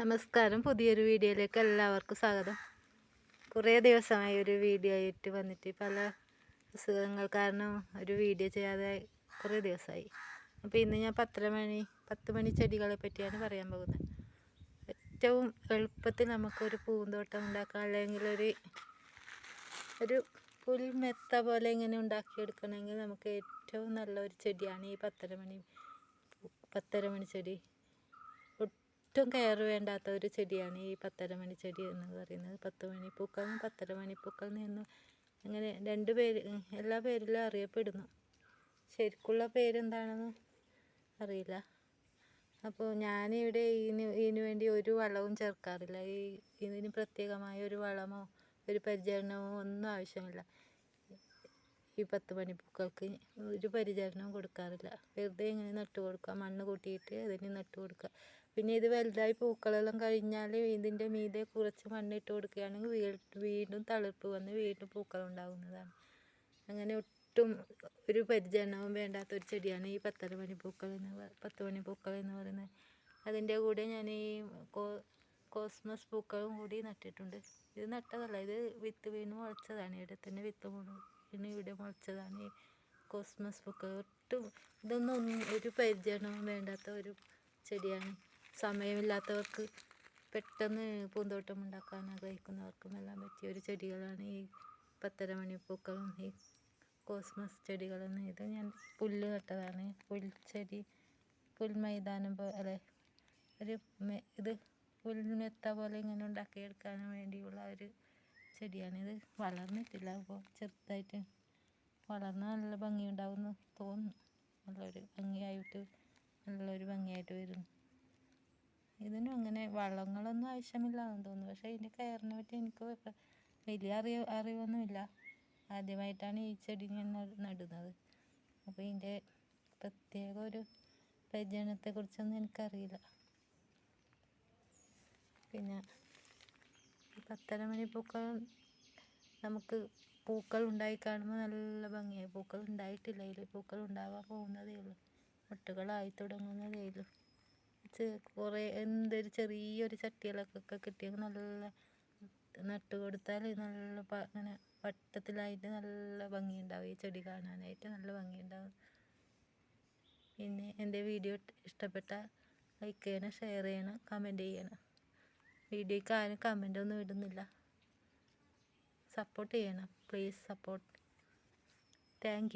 നമസ്കാരം. പുതിയൊരു വീഡിയോയിലേക്ക് എല്ലാവർക്കും സ്വാഗതം. കുറേ ദിവസമായി ഒരു വീഡിയോ ആയിട്ട് വന്നിട്ട് പല അസുഖങ്ങൾ കാരണം ഒരു വീഡിയോ ചെയ്യാതെ കുറേ ദിവസമായി. അപ്പോൾ ഇന്ന് ഞാൻ പത്തര മണി പത്ത് മണി ചെടികളെ പറ്റിയാണ് പറയാൻ പോകുന്നത്. ഏറ്റവും എളുപ്പത്തിൽ നമുക്കൊരു പൂന്തോട്ടം ഉണ്ടാക്കാം അല്ലെങ്കിൽ ഒരു ഒരു പുൽമെത്ത പോലെ ഇങ്ങനെ ഉണ്ടാക്കിയെടുക്കണമെങ്കിൽ നമുക്ക് ഏറ്റവും നല്ല ഒരു ചെടിയാണ് ഈ പത്തര മണി പത്തര മണി ചെടി. ഒട്ടും കെയർ വേണ്ടാത്ത ഒരു ചെടിയാണ് ഈ പത്തരമണി ചെടി എന്ന് പറയുന്നത്. പത്ത് മണി പൂക്കളും പത്തര മണി പൂക്കൾ എന്ന് അങ്ങനെ രണ്ട് പേര് എല്ലാ പേരിലും അറിയപ്പെടുന്നു. ശരിക്കുള്ള പേരെന്താണെന്ന് അറിയില്ല. അപ്പോൾ ഞാനിവിടെ ഇതിന് ഇതിന് വേണ്ടി ഒരു വളവും ചേർക്കാറില്ല. ഈ ഇതിന് പ്രത്യേകമായ ഒരു വളമോ ഒരു പരിചരണമോ ഒന്നും ആവശ്യമില്ല. ഈ പത്ത് മണിപ്പൂക്കൾക്ക് ഒരു പരിചരണവും കൊടുക്കാറില്ല. വെറുതെ ഇങ്ങനെ നട്ടു കൊടുക്കുക. മണ്ണ് കൂട്ടിയിട്ട് അതിന് നട്ടു കൊടുക്കുക. പിന്നെ ഇത് വലുതായി പൂക്കളെല്ലാം കഴിഞ്ഞാൽ ഇതിന്റെ മീതെ കുറച്ച് മണ്ണിട്ട് കൊടുക്കുകയാണെങ്കിൽ വീണ്ടും തളിർപ്പ് വന്ന് വീണ്ടും പൂക്കൾ ഉണ്ടാകുന്നതാണ് അങ്ങനെ ഒട്ടും ഒരു പരിചരണവും വേണ്ടാത്ത ഒരു ചെടിയാണ് ഈ പത്തര മണി പൂക്കൾ എന്ന് പത്ത് മണി പൂക്കൾ എന്ന് പറയുന്നത്. അതിന്റെ കൂടെ ഞാൻ ഈ കോ കോസ്മസ് പൂക്കളും കൂടി നട്ടിട്ടുണ്ട്. ഇത് നട്ടതല്ല ഇത് വിത്ത് വീണ് മുളച്ചതാണ്. ഇവിടെ തന്നെ വിത്ത് വീണ് ഇവിടെ മുളച്ചതാണ് കോസ്മസ് ബുക്ക് ഒട്ടും ഇതൊന്നും ഒരു പരിചരണവും വേണ്ടാത്ത ഒരു ചെടിയാണ്. സമയമില്ലാത്തവർക്ക് പെട്ടെന്ന് പൂന്തോട്ടം ഉണ്ടാക്കാൻ ആഗ്രഹിക്കുന്നവർക്കും എല്ലാം പറ്റിയ ഒരു ചെടികളാണ് ഈ പത്തര മണിപ്പൂക്കളും ഈ കോസ്മസ് ചെടികളെന്ന്. ഇത് ഞാൻ പുല്ല് നട്ടതാണ്. പുൽച്ചെടി പുൽമൈതാനം പോലെ ഒരു ഇത് പുൽമെത്ത പോലെ ഇങ്ങനെ ഉണ്ടാക്കിയെടുക്കാൻ വേണ്ടിയുള്ള ഒരു ചെടിയാണ്. ഇത് വളർന്നിട്ടില്ല. അപ്പോൾ ചെറുതായിട്ട് വളർന്നാൽ നല്ല ഭംഗിയുണ്ടാവുമെന്ന് തോന്നുന്നു. നല്ലൊരു ഭംഗിയായിട്ട് നല്ലൊരു ഭംഗിയായിട്ട് വരുന്നു. ഇതിനും അങ്ങനെ വളങ്ങളൊന്നും ആവശ്യമില്ലാന്ന് തോന്നുന്നു. പക്ഷേ ഇതിന്റെ കയറിനെ പറ്റി എനിക്ക് വലിയ അറിവ് അറിവൊന്നുമില്ല. ആദ്യമായിട്ടാണ് ഈ ചെടി ഞാൻ നടുന്നത്. അപ്പോൾ ഇതിന്റെ പ്രത്യേക ഒരു പരിചരണത്തെക്കുറിച്ചൊന്നും എനിക്കറിയില്ല. പിന്നെ പത്തര മണി പൂക്കൾ നമുക്ക് പൂക്കൾ ഉണ്ടായി കാണുമ്പോൾ നല്ല ഭംഗിയായി. പൂക്കൾ ഉണ്ടായിട്ടില്ല. ഇതിൽ പൂക്കൾ ഉണ്ടാവാൻ പോകുന്നതേ ഉള്ളൂ. മുട്ടുകളായി തുടങ്ങുന്നതേ ഉള്ളൂ. കുറേ എന്തൊരു ചെറിയൊരു ചട്ടികളൊക്കെ കിട്ടിയെങ്കിൽ നല്ല നട്ടു കൊടുത്താൽ നല്ല ഇങ്ങനെ വട്ടത്തിലായിട്ട് നല്ല ഭംഗിയുണ്ടാവും. ഈ ചെടി കാണാനായിട്ട് നല്ല ഭംഗിയുണ്ടാവും. പിന്നെ എന്റെ വീഡിയോ ഇഷ്ടപ്പെട്ട ലൈക്ക് ചെയ്യണം ഷെയർ ചെയ്യണം കമന്റ് ചെയ്യണം. വീഡിയോയ്ക്ക് ആരും കമന്റ് ഒന്നും ഇടുന്നില്ല. സപ്പോർട്ട് ചെയ്യണം. Please support thank